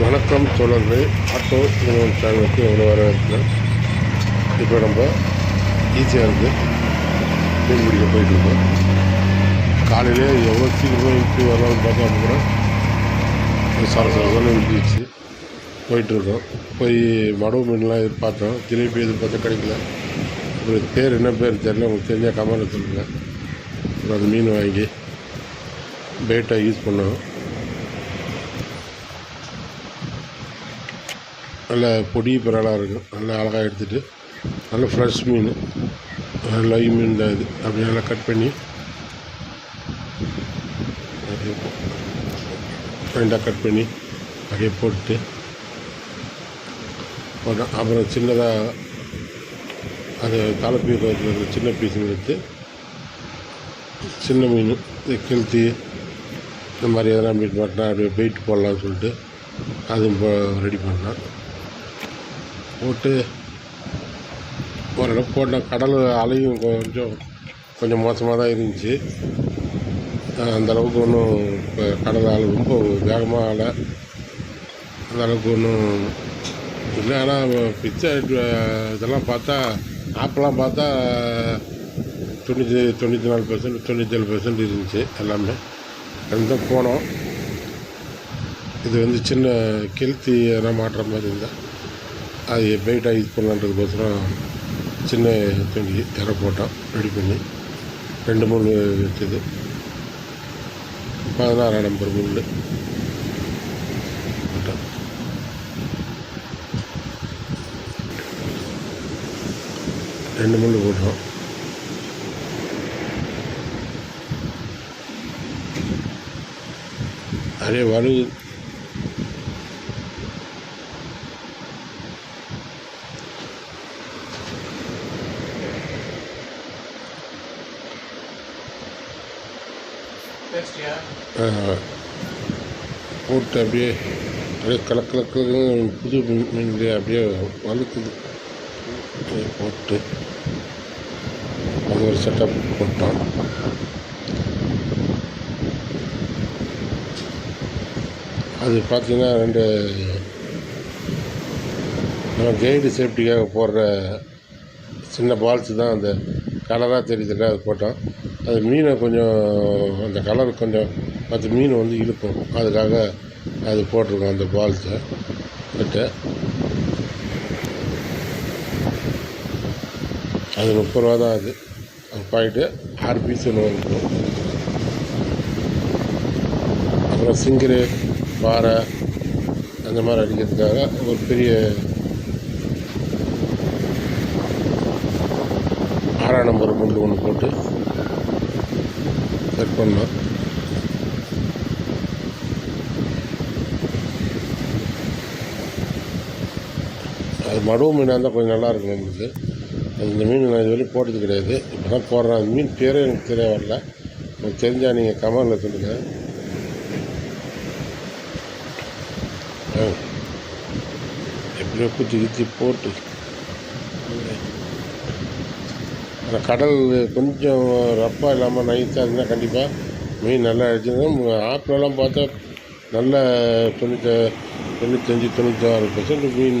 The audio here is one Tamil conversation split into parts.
வணக்கம் தொடர்ந்து ஆட்டோ நிறுவனம் சேனலுக்கு எவ்வளோ வரவேற்கிறேன். இப்போ நம்ம ஈஸியாக இருந்து மீன் பிடிக்க போயிட்டுருக்கோம் காலையிலே எவ்வளோ சீக்கிரமாக இழுத்து வரலாம்னு பார்த்தா கூட ஒரு சர சரசன்னு இழுத்துச்சு போயிட்டுருக்கோம் போய் மடவு மீன்லாம் எதிர்பார்த்தோம். ஜிலேபி எதிர்பார்த்தா கிடைக்கல. ஒரு பேர் என்ன பேர் தெரியல உங்களுக்கு தெரிஞ்சால் கமெண்ட்டில் சொல்லுங்கள் அப்புறம் அந்த மீன் வாங்கி பேட்டாக யூஸ் பண்ணோம். நல்ல பொடி பரலாக இருக்கும். நல்லா அழகாக எடுத்துகிட்டு நல்ல ஃப்ரெஷ் மீன் லைவ் மீன் தான் இது. அப்படி நல்லா கட் பண்ணி ரெண்டாக கட் பண்ணி அப்படியே போட்டு போட்டோம் அப்புறம் சின்னதாக அது தலைப்பீஸ் இருக்கிற சின்ன பீஸ் எடுத்து சின்ன மீன் இது கெளுத்தி இந்த மாதிரி எதனா மீன் மாட்டினா அப்படியே வெயிட் போடலாம்னு சொல்லிட்டு அதுவும் ரெடி பண்ணேன் போட்டு ஓரளவு போட்ட கடல் அலையும் கொஞ்சம் கொஞ்சம் மோசமாக தான் இருந்துச்சு அந்தளவுக்கு அந்த அளவுக்கு ஒன்றும் இப்போ கடல் அலை ரொம்ப வேகமாக அலை. அந்தளவுக்கு ஒன்றும் இல்லை. ஆனால் பிச்சை இதெல்லாம் பார்த்தா ஆப்பெல்லாம் பார்த்தா தொண்ணூற்றி தொண்ணூற்றி நாலு பர்சன்ட் தொண்ணூற்றேழு பர்சன்ட் இருந்துச்சு எல்லாமே. அதுதான் போனோம். இது வந்து சின்ன கெளுத்தி எதனா மாட்டுற மாதிரி இருந்தால் அது பெயிட்டாக யூஸ் பண்ணலான்றதுக்கோசரம் சின்ன துணி இற போட்டோம் ரெடி பண்ணி. ரெண்டு முள் வச்சது. பதினாறாம் நம்பர் முள் போட்டோம் ரெண்டு முள் போட்டோம். அதே வலு போட்டு அப்படியே அப்படியே கலக்கலக்கு புது மீன் அப்படியே வலுக்குது போட்டு அது ஒரு செட்டப் போட்டோம். அது பார்த்தீங்கன்னா ரெண்டு நம்ம கைடு சேஃப்டிக்காக போடுற சின்ன பால்ஸ் தான் அந்த கலராக தெரியுதுல்ல அது போட்டோம். அது மீனை கொஞ்சம் அந்த கலர் கொஞ்சம் மற்ற மீன் வந்து இழுக்கும். அதுக்காக அது போட்டிருக்கோம் அந்த பால்ஸை. கிட்ட அது முப்பது ரூபா தான் அது. அது பாயிட்டு ஆறு பீஸ் ஒன்று அப்புறம் சிங்கரு பாறை அந்த மாதிரி அடிக்கிறதுக்காக ஒரு பெரிய ஆறாம் நம்பர் முள் ஒன்று போட்டு செட் பண்ணோம் அது மடுவு மீனாக இருந்தால் கொஞ்சம் நல்லா இருக்கும் நம்மளுக்கு அது இந்த மீன் நான் இது வரையும் போட்டது கிடையாது. இப்போ தான் போடுறேன். அந்த மீன் பேரே எனக்கு தெரிய வரல. உங்களுக்கு தெரிஞ்சால் நீங்கள் கமெண்டில் சொல்லுங்கள் ஆ. எப்படியோ குத்தி குத்தி போட்டு. அந்த கடல் கொஞ்சம் ரப்பாக இல்லாமல் நைஸாக இருந்தால் கண்டிப்பாக மீன் நல்லா அடிச்சிருந்தா ஆப்பிளெல்லாம் பார்த்தா நல்ல தொண்ணூற்றி தொண்ணூத்தஞ்சு தொண்ணூத்தாறு பர்சன்ட் மீன்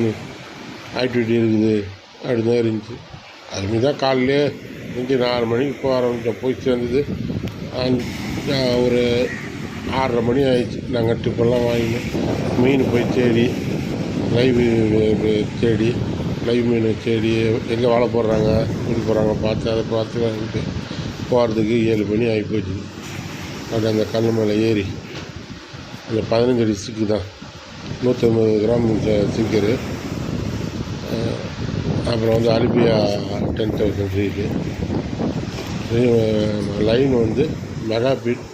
ஆக்டிவிட்டி இருக்குது. அப்படின்னு தான் இருந்துச்சு. அதுமாரி தான் காலையிலே இங்கே நாலு மணிக்கு போக ஆரம்பித்தோம் போய் சேர்ந்தது ஒரு ஆறரை மணி ஆயிடுச்சு. நாங்கள் ட்ரிப்பெல்லாம் வாங்கினோம். மீன் போய் தேடி லைவ் தேடி லைவ் மீன் தேடி எங்கே வாழை போடுறாங்க மீன் போடுறாங்க பார்த்து அதை பார்த்து வாங்கிட்டு போகிறதுக்கு ஏழு மணி ஆகி போச்சு அது அந்த கல் மேலே ஏறி. அந்த பதினஞ்சு அடி சிக்கு தான். நூற்றம்பது கிராம் சிக்கரு. அப்புறம் வந்து அலிபியா டென் தௌசண்ட் ரீடு லைன் வந்து மெகாபிட்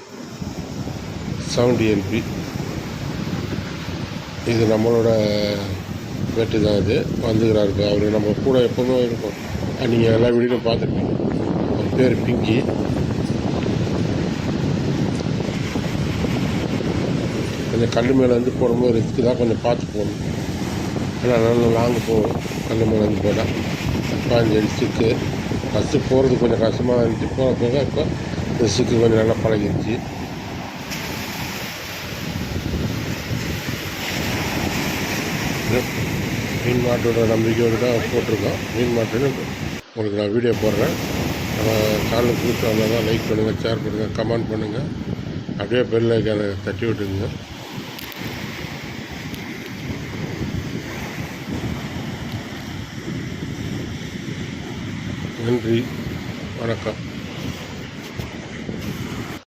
செவன்டி எல்பி இது நம்மளோட வெட்டு தான் இது வந்துக்கிறாரு அவர் நம்ம கூட எப்போவுமே இருக்கும். நீங்கள் எல்லா வீடியோவும் பார்த்துருப்பீங்க. அவர் பேர் பிங்கி. கொஞ்சம் கல் மேலே வந்து போடும்போது ரிஸ்க்கு தான் கொஞ்சம் பார்த்து போகணும். ஏன்னா நல்லா லாங்கு போகும் கல் மேலே வந்து போனால் பாஞ்சு அடி ஃபஸ்ட்டு போகிறது கொஞ்சம் கஷ்டமாக இருந்துச்சு. போக போக இப்போ ரிஸ்க்கு கொஞ்சம் நல்லா பழகிருச்சு. மீன் மாட்டோட நம்பிக்கையோடு தான் போட்டிருக்கோம். மீன் மாட்டுன்னு உங்களுக்கு நான் வீடியோ போடுறேன். நம்ம சேனலுக்கு புதுசாக வந்தால் தான் லைக் பண்ணுங்கள் ஷேர் பண்ணுங்கள் கமெண்ட் பண்ணுங்கள் அப்படியே பெல் ஐக்கானை தட்டி விட்டுருங்க. நன்றி. வணக்கம்.